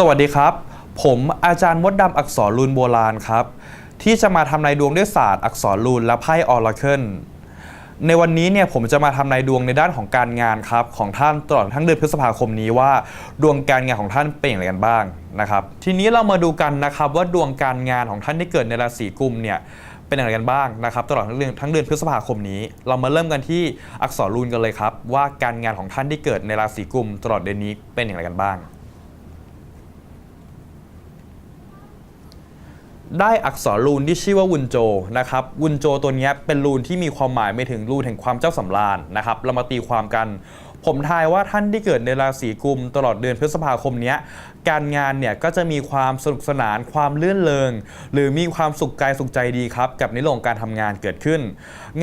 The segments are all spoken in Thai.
สวัสดีครับ ผมอาจารย์มดดำอักษรรูนโบราณครับ ที่จะมาทำนายดวงด้วยศาสตร์อักษรรูนและไพ่ออราเคิลในวันนี้เนี่ยผมจะมาทำนายดวงในด้านของการงานครับ ของท่านตลอดทั้งเดือนพฤษภาคมนี้ว่า ดวงการงานของท่านเป็นอย่างไรกันบ้างนะครับ ทีนี้เรามาดูกันนะครับว่าดวงการงานของท่านที่เกิดในราศีกุมเนี่ยเป็นอย่างไรกันบ้างนะครับ ตลอดทั้งเดือนทั้งเดือนพฤษภาคมนี้ เรามาเริ่มกันที่อักษรรูนกันเลยครับ ว่าการงานของท่านที่เกิดในราศีกุมตลอดเดือนนี้เป็นอย่างไรกันบ้าง ได้อักษรรูนที่ชื่อว่าวุนโจนะครับวุนโจตัวนี้เป็นรูนที่มีความหมายไปถึงรูนแห่งความเจ้าสำราญนะครับเรามาตีความกัน ผมทายว่าท่านที่เกิดในราศีกุม ตลอดเดือนพฤษภาคมนี้การงานเนี่ยก็จะมีความสนุกสนานความเลื่อนเลงหรือมีความสุขกายสุขใจดีครับ กับในเรื่องการทำงานเกิดขึ้น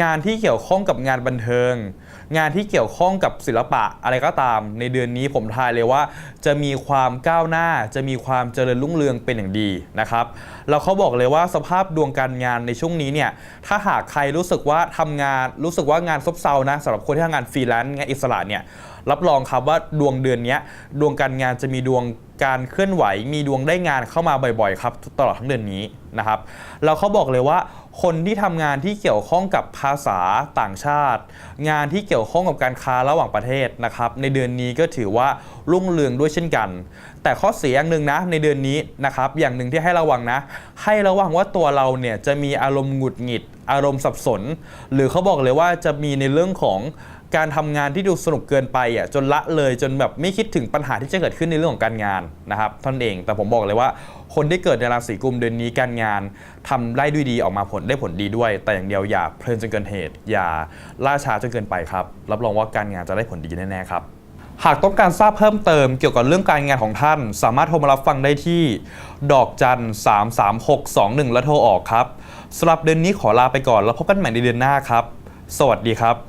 งานที่เกี่ยวข้องกับงานบันเทิง งานที่เกี่ยวข้องกับศิลปะอะไรก็ตาม ในเดือนนี้ผมทายเลยว่า จะมีความก้าวหน้า จะมีความเจริญรุ่งเรืองเป็นอย่างดีนะครับแล้วเขาบอกเลยว่าสภาพดวงการงานในช่วงนี้เนี่ยถ้าหากใครรู้สึกว่าทำงานรู้สึกว่างานซบเซานะสำหรับคนที่ทำงานฟรีแลนซ์งานอิสระเนี่ย รับรองครับว่าดวงเดือนนี้ดวงการงานจะมีดวงการเคลื่อนไหว มีดวงได้งานเข้ามาบ่อยๆครับตลอดทั้งเดือนนี้นะครับแล้วเขาบอกเลยว่าคนที่ทำงานที่เกี่ยวข้องกับภาษาต่างชาติ งานที่เกี่ยวข้องกับการค้าระหว่างประเทศนะครับในเดือนนี้ก็ถือว่ารุ่งเรืองด้วยเช่นกัน แต่ข้อเสียอย่างหนึ่งนะในเดือนนี้นะครับอย่างหนึ่งที่ให้ระวังนะ ให้ระวังว่าตัวเราเนี่ยจะมีอารมณ์หงุดหงิด อารมณ์สับสน หรือเขาบอกเลยว่าจะมีในเรื่องของ การทำงานที่ดูสนุกเกินไปอะจนละเลยจนแบบไม่คิดถึงปัญหาที่จะเกิดขึ้นในเรื่องของการงานนะครับท่านเองแต่ผมบอกเลยว่า คนที่เกิดในราศีกุมเดือนนี้การงานทำได้ด้วยดีออกมาผลได้ผลดีด้วย แต่อย่างเดียวอย่าเพลินจนเกินเหตุ อย่าล่าช้าจนเกินไปครับ รับรองว่าการงานจะได้ผลดีแน่ๆครับหากต้องการทราบเพิ่มเติมเกี่ยวกับเรื่องการงานของท่าน สามารถโทรมารับฟังได้ที่ ดอกจัน 33621 และโทรออกครับสำหรับเดือนนี้ขอลาไปก่อนแล้วพบกันใหม่ในเดือนหน้าครับ สวัสดีครับ